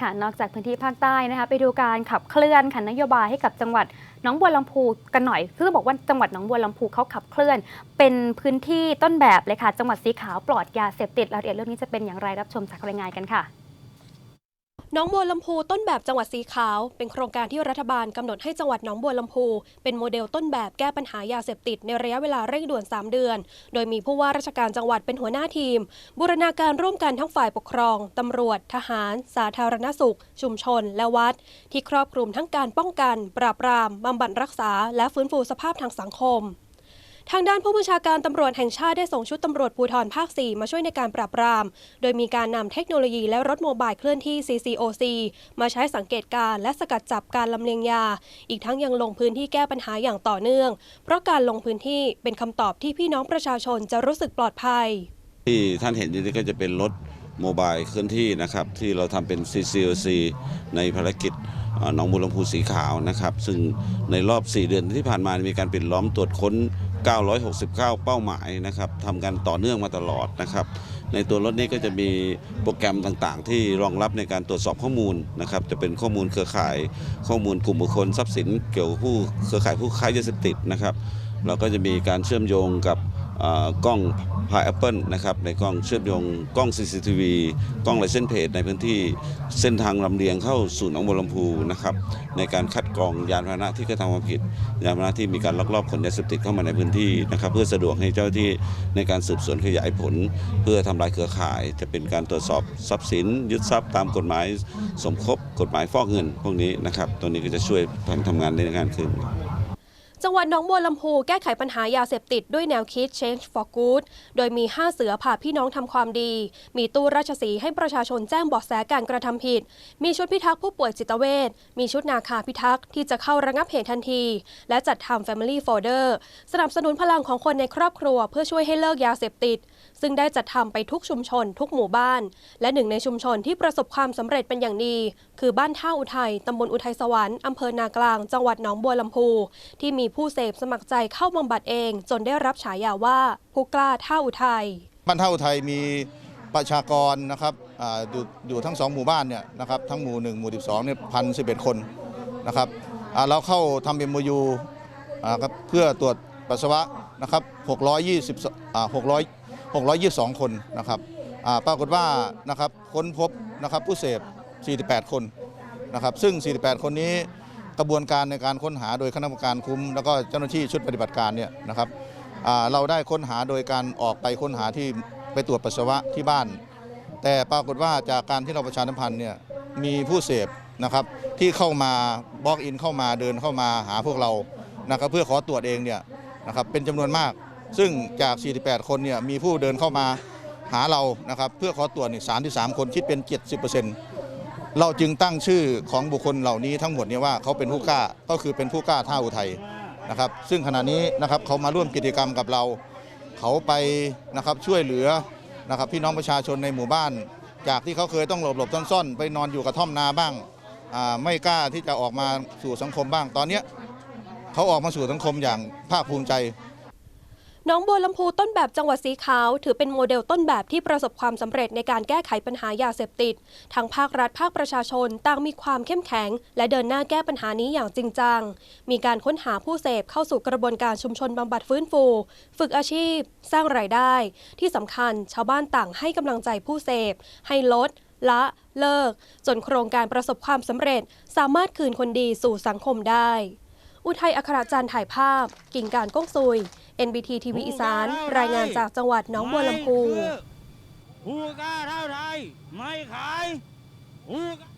ค่ะนอกจากพื้นที่ภาคใต้นะคะ ไปดูการขับเคลื่อนค่ะนโยบายให้กับจังหวัดน้องบัวลำพูกันหน่อยคือต้อบอกว่าจังหวัดหนองบัวลำพูเขาขับเคลื่อน เป็นพื้นที่ต้นแบบเลยค่ะ จังหวัดสีขาวปลอดยาเสพติดรายละเอียดเรื่องนี้จะเป็นอย่างไรรับชมจากรายงานกันค่ะ น้องบัวลำพูต้นแบบจังหวัดสีขาว เป็นโครงการที่รัฐบาลกำหนดให้จังหวัดหนองบัวลำพูเป็นโมเดลต้นแบบแก้ปัญหายาเสพติดในระยะเวลาเร่งด่วน 3 เดือน โดยมีผู้ว่าราชการจังหวัดเป็นหัวหน้าทีม บูรณาการร่วมกันทั้งฝ่ายปกครองตำรวจ ทหาร สาธารณสุข ชุมชน และวัด ที่ครอบคลุมทั้งการป้องกัน ปราบปรามบำบัดรักษา และฟื้นฟูสภาพทางสังคม ทางด้านผู้บัญชาการตำรวจแห่งชาติได้ส่งชุดตำรวจภูธรภาค 4 มาช่วยในการปราบปราม โดยมีการนำเทคโนโลยีและรถโมบายเคลื่อนที่ CCOC มาใช้สังเกตการและสกัดจับการลำเลียงยา อีกทั้งยังลงพื้นที่แก้ปัญหาอย่างต่อเนื่อง เพราะการลงพื้นที่เป็นคำตอบที่พี่น้องประชาชนจะรู้สึกปลอดภัย ที่ท่านเห็นอยู่นี่ก็จะเป็นรถโมบายเคลื่อนที่นะครับที่เราทำเป็น CCOC ในภารกิจเอ่อหนองบัวลำพูสีขาวนะครับ ซึ่งในรอบ 4 เดือนที่ผ่านมามีการปิดล้อมตรวจค้น 969 เป้าหมายนะครับทำกันต่อเนื่องมาตลอดนะครับ ในตัวรถนี้ก็จะมีโปรแกรมต่างๆ ที่รองรับในการตรวจสอบข้อมูลนะครับ จะเป็นข้อมูลเครือข่าย ข้อมูลกลุ่มบุคคลทรัพย์สิน เกี่ยวกับผู้เครือข่ายผู้ค้ายาเสพติดนะครับ เราก็จะมีการเชื่อมโยงกับ กล้องพายแอปเปิลนะครับในกล้องเชื่อมโยงกล้อง CCTV กล้องไลเซนเพจในพื้นที่เส้นทางลำเลียงเข้าสู่หนองบัวลำพูนะครับในการคัดกรองยานพาหนะที่กระทำความผิด ยานพาหนะที่มีการลักลอบขนยาเสพติดเข้ามาในพื้นที่นะครับเพื่อสะดวกให้เจ้าที่ในการสืบสวนขยายผล เพื่อทำลายเครือข่าย จะเป็นการตรวจสอบทรัพย์สิน ยึดทรัพย์ตามกฎหมายสมคบกฎหมายฟอกเงิน พวกนี้นะครับตัวนี้ก็จะช่วยทำทำงานได้งานขึ้น จังหวัดหนองบัวลำพูแก้ไขปัญหายาเสพติดด้วยแนวคิด Change for Good โดยมี 5 เสือพาพี่น้องทำความดี มีตู้ราชสีให้ประชาชนแจ้งเบาะแสการกระทำผิด มีชุดพิทักษ์ผู้ป่วยจิตเวชมีชุดนาคาพิทักษ์ที่จะเข้าระงับเหตุทันที และจัดทำ Family Folder สนับสนุนพลังของคนในครอบครัว เพื่อช่วยให้เลิกยาเสพติด ซึ่งได้จัดทำไปทุกชุมชน ทุกหมู่บ้าน และหนึ่งในชุมชนที่ประสบความสำเร็จเป็นอย่างดี คือบ้านท่าอุทัยตำบลอุทัยสวรรค์อำเภอนากลาง จังหวัดหนองบัวลำพูที่มีผู้เสพสมัครใจเข้าบำบัดเอง จนได้รับฉายาว่าผู้กล้าท่าอุทัยบ้านท่าไทยมีประชากรนะครับออยู่อยู่ทั้งสองหมู่บ้านเนี่ยนะครับทั้งหมู่ 1 หมู่ 12เนี่ยพันสิคนนะครับเราเข้าทำเอ็มยูครับเพื่อตรวจปัสสาวะนะครับ620อ่า600 622 คนนะครับปรากฏว่านะครับค้นพบนะครับผู้เสพ 48 คนนะครับซึ่ง 48 คนนี้ กระบวนการในการค้นหาโดยคณะกรรมการคุ้ม แล้วก็เจ้าหน้าที่ชุดปฏิบัติการเนี่ยนะครับเราได้ค้นหาโดยการออกไปค้นหาที่ไปตรวจปัสสาวะที่บ้าน แต่ปรากฏว่าจากการที่เราประชาสัมพันธ์เนี่ยมีผู้เสพนะครับที่เข้ามาบล็อกอินเข้ามาเดินเข้ามาหาพวกเรานะครับเพื่อขอตรวจเองเนี่ยนะครับเป็นจำนวนมาก ซึ่งจาก 48 คนเนี่ยมีผู้เดินเข้ามาหาเรานะครับเพื่อขอตรวจนี่33คนคิดเป็น 70%เเราจึงตั้งชื่อของบุคคลเหล่านี้ทั้งหมดเนี่ยว่าเขาเป็นผู้กล้าก็คือเป็นผู้กล้าท่าอุทัยนะครับซึ่งขณะนี้นะครับเขามาร่วมกิจกรรมกับเรา เขาไปนะครับช่วยเหลือนะครับพี่น้องประชาชนในหมู่บ้าน จากที่เขาเคยต้องหลบหลบซ่อนๆ ไปนอนอยู่กระท่อมนาบ้างอ่าไม่กล้าที่จะออกมาสู่สังคมบ้างตอนเนี้ยเขาออกมาสู่สังคมอย่างภาคภูมิใจ น้องบัวลำพูต้นแบบจังหวัดสีขาว ถือเป็นโมเดลต้นแบบที่ประสบความสำเร็จในการแก้ไขปัญหายาเสพติดทั้งภาครัฐภาคประชาชนต่างมีความเข้มแข็ง และเดินหน้าแก้ปัญหานี้อย่างจริงจัง มีการค้นหาผู้เสพเข้าสู่กระบวนการชุมชนบำบัดฟื้นฟู ฝึกอาชีพ สร้างรายได้ ที่สำคัญชาวบ้านต่างให้กำลังใจผู้เสพ ให้ลด ละเลิก จนโครงการประสบความสำเร็จ สามารถคืนคนดีสู่สังคมได้ อุทัยอัครจันทร์ถ่ายภาพ กิ่งการก้องซุย NBT ทีวีอีสาน รายงานจากจังหวัดหนองบัวลำพูผู้กล้าเท่าไทยไม่ขายผู้กล้า